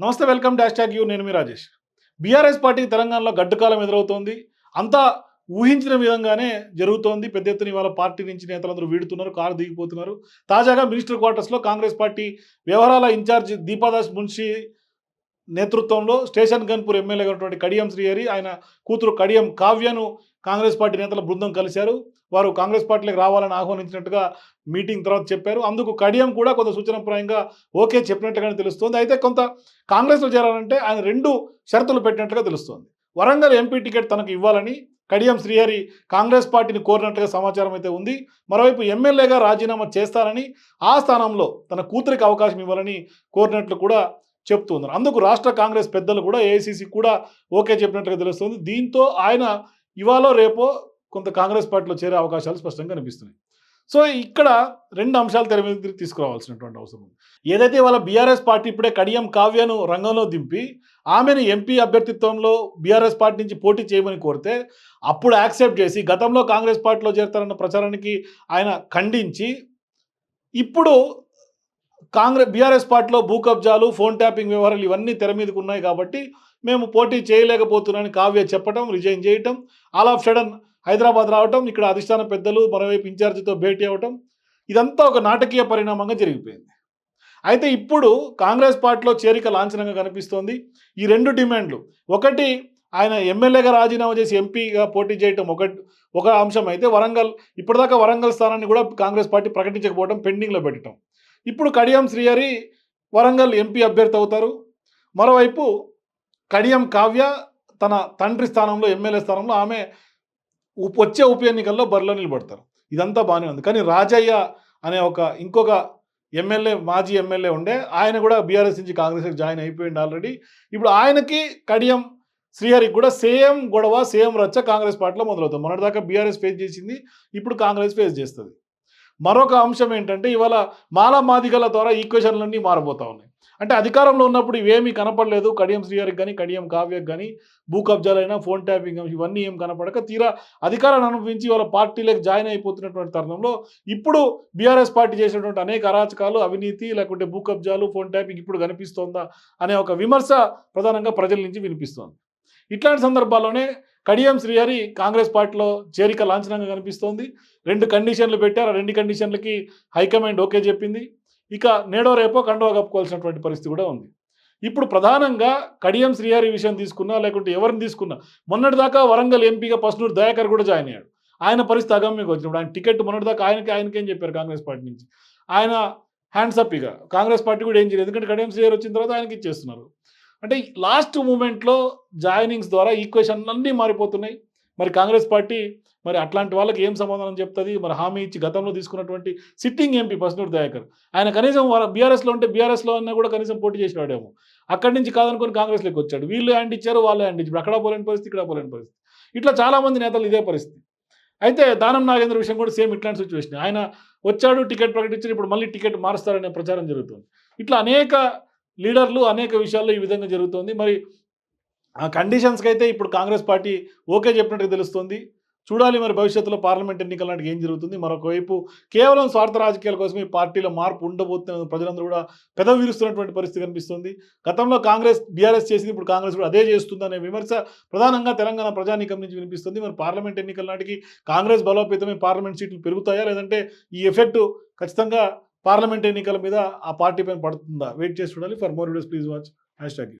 నమస్తే welcome dash tag you నేను మీ Rajesh. BRS party తెలంగాణలో గడ్డకాలం ఎదురవుతోంది. అంతా ఊహించిన విధంగానే జరుగుతోంది. పెద్ద ఎత్తున ఇవాళ పార్టీ నుంచి నేతలందరూ వీడుతున్నారు కారు దిగిపోతున్నారు. తాజాగా మినిస్టర్ క్వార్టర్స్లో కాంగ్రెస్ పార్టీ వ్యవహారాల ఇన్ఛార్జ్ దీపాదాస్ మున్షి నేతృత్వంలో స్టేషన్ గన్పూర్ ఎమ్మెల్యే ఉన్నటువంటి కడియం శ్రీహరి ఆయన కూతురు కడియం కావ్యను కాంగ్రెస్ పార్టీ నేతల బృందం కలిశారు. వారు కాంగ్రెస్ పార్టీలకు రావాలని ఆహ్వానించినట్టుగా మీటింగ్ తర్వాత చెప్పారు. అందుకు కడియం కూడా కొంత సూచనప్రాయంగా ఓకే చెప్పినట్టుగానే తెలుస్తోంది. అయితే కొంత కాంగ్రెస్లో చేరాలంటే ఆయన రెండు షరతులు పెట్టినట్టుగా తెలుస్తోంది. వరంగల్ ఎంపీ టికెట్ తనకు ఇవ్వాలని కడియం శ్రీహరి కాంగ్రెస్ పార్టీని కోరినట్టుగా సమాచారం అయితే ఉంది. మరోవైపు ఎమ్మెల్యేగా రాజీనామా చేస్తారని ఆ స్థానంలో తన కూతురికి అవకాశం ఇవ్వాలని కోరినట్లు కూడా చెప్తున్నారు అందుకు రాష్ట్ర కాంగ్రెస్ పెద్దలు కూడా ఏఐసీసీ కూడా ఓకే చెప్పినట్టుగా తెలుస్తుంది. దీంతో ఆయన ఇవాళ రేపో కొంత కాంగ్రెస్ పార్టీలో చేరే అవకాశాలు స్పష్టంగా కనిపిస్తున్నాయి. సో ఇక్కడ రెండు అంశాలు తెర మీద తీసుకురావాల్సినటువంటి అవసరం ఉంది. ఏదైతే వాళ్ళ బీఆర్ఎస్ పార్టీ ఇప్పుడే కడియం కావ్యను రంగంలో దింపి ఆమెను ఎంపీ అభ్యర్థిత్వంలో బీఆర్ఎస్ పార్టీ నుంచి పోటీ చేయమని కోరితే అప్పుడు యాక్సెప్ట్ చేసి గతంలో కాంగ్రెస్ పార్టీలో చేరతారన్న ప్రచారానికి ఆయన ఖండించి ఇప్పుడు కాంగ్రెస్ బీఆర్ఎస్ పార్టీలో భూ కబ్జాలు ఫోన్ ట్యాపింగ్ వ్యవహారాలు ఇవన్నీ తెర మీదకు ఉన్నాయి కాబట్టి మేము పోటీ చేయలేకపోతున్నానని కావ్య చెప్పడం రిజైన్ చేయటం ఆల్ ఆఫ్ సడన్ హైదరాబాద్ రావటం ఇక్కడ అధిష్టాన పెద్దలు మరోవైపు ఇన్ఛార్జితో భేటీ అవ్వటం ఇదంతా ఒక నాటకీయ పరిణామంగా జరిగిపోయింది. అయితే ఇప్పుడు కాంగ్రెస్ పార్టీలో చేరిక లాంఛనంగా కనిపిస్తోంది. ఈ రెండు డిమాండ్లు. ఒకటి ఆయన ఎమ్మెల్యేగా రాజీనామా చేసి ఎంపీగా పోటీ చేయటం ఒక ఒక అంశం. అయితే వరంగల్ ఇప్పటిదాకా వరంగల్ స్థానాన్ని కూడా కాంగ్రెస్ పార్టీ ప్రకటించకపోవడం పెండింగ్లో పెట్టడం ఇప్పుడు కడియం శ్రీహరి వరంగల్ ఎంపీ అభ్యర్థి అవుతారు. మరోవైపు కడియం కావ్య తన తండ్రి స్థానంలో ఎమ్మెల్యే స్థానంలో ఆమె వచ్చే ఉప ఎన్నికల్లో బరిలో నిలబడతారు. ఇదంతా బాగానే ఉంది. కానీ రాజయ్య అనే ఒక ఇంకొక ఎమ్మెల్యే మాజీ ఎమ్మెల్యే ఉండే ఆయన కూడా బీఆర్ఎస్ నుంచి కాంగ్రెస్కి జాయిన్ అయిపోయింది ఆల్రెడీ. ఇప్పుడు ఆయనకి కడియం శ్రీహరికి కూడా సేమ్ గొడవ సేమ్ రచ్చ కాంగ్రెస్ పార్టీలో మొదలవుతుంది. మొన్నటిదాకా బీఆర్ఎస్ ఫేస్ చేసింది ఇప్పుడు కాంగ్రెస్ ఫేస్ చేస్తుంది. మరొక అంశం ఏంటంటే ఇవాళ మాల మాదిగల ద్వారా ఈక్వేషన్లన్నీ మారబోతా ఉన్నాయి. అంటే అధికారంలో ఉన్నప్పుడు ఇవేమీ కనపడలేదు. కడియం శ్రీహరికి కానీ కడియం కావ్యకి కానీ భూ కబ్జాలైనా ఫోన్ ట్యాపింగ్ ఇవన్నీ ఏం కనపడక తీరా అధికారాన్ని అనుభవించి వాళ్ళ పార్టీలకు జాయిన్ అయిపోతున్నటువంటి తరుణంలో ఇప్పుడు బీఆర్ఎస్ పార్టీ చేసినటువంటి అనేక అరాచకాలు అవినీతి లేకుంటే భూ కబ్జాలు ఫోన్ ట్యాపింగ్ ఇప్పుడు కనిపిస్తోందా అనే ఒక విమర్శ ప్రధానంగా ప్రజల నుంచి వినిపిస్తోంది. ఇట్లాంటి సందర్భాల్లోనే కడియం శ్రీహరి కాంగ్రెస్ పార్టీలో చేరిక లాంఛనంగా కనిపిస్తోంది. రెండు కండిషన్లు పెట్టారు. ఆ రెండు కండిషన్లకి హైకమాండ్ ఓకే చెప్పింది. ఇక నేడో రేపో కండువా కప్పుకోవాల్సినటువంటి పరిస్థితి కూడా ఉంది. ఇప్పుడు ప్రధానంగా కడియం శ్రీహరి విషయం తీసుకున్నా లేకుంటే ఎవరిని తీసుకున్నా మొన్నటిదాకా వరంగల్ ఎంపీగా పసునూరు దయాకర్ కూడా జాయిన్ అయ్యాడు. ఆయన పరిస్థితి అగమ్యకు వచ్చినప్పుడు ఆయన టికెట్ మొన్నటిదాకా ఆయనకి ఆయనకేం చెప్పారు కాంగ్రెస్ పార్టీ నుంచి? ఆయన హ్యాండ్స్ అప్ ఇక. కాంగ్రెస్ పార్టీ కూడా ఏం చేయలేదు. ఎందుకంటే కడియం శ్రీహరి వచ్చిన తర్వాత ఆయనకి ఇచ్చేస్తున్నారు. అంటే లాస్ట్ మూమెంట్లో జాయినింగ్స్ ద్వారా ఈక్వేషన్ అన్నీ మారిపోతున్నాయి. మరి కాంగ్రెస్ పార్టీ మరి అట్లాంటి వాళ్ళకి ఏం సమాధానం చెప్తుంది? మరి హామీ ఇచ్చి గతంలో తీసుకున్నటువంటి సిట్టింగ్ ఎంపీ పసునూరు దయాకర్. ఆయన కనీసం బీఆర్ఎస్లో ఉంటే బీఆర్ఎస్లో అన్నా కూడా కనీసం పోటీ చేసేవాడేమో. అక్కడి నుంచి కాదనుకొని కాంగ్రెస్లోకి వచ్చాడు. వీళ్ళు హ్యాండ్ ఇచ్చారు వాళ్ళు హ్యాండ్ ఇచ్చారు. అక్కడ పోలేని పరిస్థితి ఇక్కడ పోలేని పరిస్థితి. ఇట్లా చాలామంది నేతలు ఇదే పరిస్థితి. అయితే దానం నాగేంద్ర విషయం కూడా సేమ్ ఇట్లాంటి సిచ్యువేషన్ ఆయన వచ్చాడు టికెట్ ప్రకటించారు ఇప్పుడు మళ్ళీ టికెట్ మారుస్తారనే ప్రచారం జరుగుతుంది. ఇట్లా అనేక లీడర్లు అనేక విషయాల్లో ఈ విధంగా జరుగుతుంది. మరి ఆ కండిషన్స్కి అయితే ఇప్పుడు కాంగ్రెస్ పార్టీ ఓకే చెప్పినట్టు తెలుస్తుంది. చూడాలి మరి భవిష్యత్తులో పార్లమెంట్ ఎన్నికల నాటికి ఏం జరుగుతుంది. మరొక వైపు కేవలం స్వార్థ రాజకీయాల కోసం ఈ పార్టీలో మార్పు ఉండబోతున్న ప్రజలందరూ కూడా పెదవి విరుస్తున్నటువంటి పరిస్థితి కనిపిస్తుంది. గతంలో కాంగ్రెస్ బీఆర్ఎస్ చేసింది ఇప్పుడు కాంగ్రెస్ కూడా అదే చేస్తుంది అనే విమర్శ ప్రధానంగా తెలంగాణ ప్రజానీకం నుంచి వినిపిస్తుంది. మరి పార్లమెంట్ ఎన్నికల నాటికి కాంగ్రెస్ బలోపేతమే పార్లమెంట్ సీట్లు పెరుగుతాయా? లేదంటే ఈ ఎఫెక్ట్ ఖచ్చితంగా పార్లమెంట్ ఎన్నికల మీద ఆ పార్టీ పైన పడుతుందా? వెయిట్ చేసి చూడాలి. For more videos please watch hashtag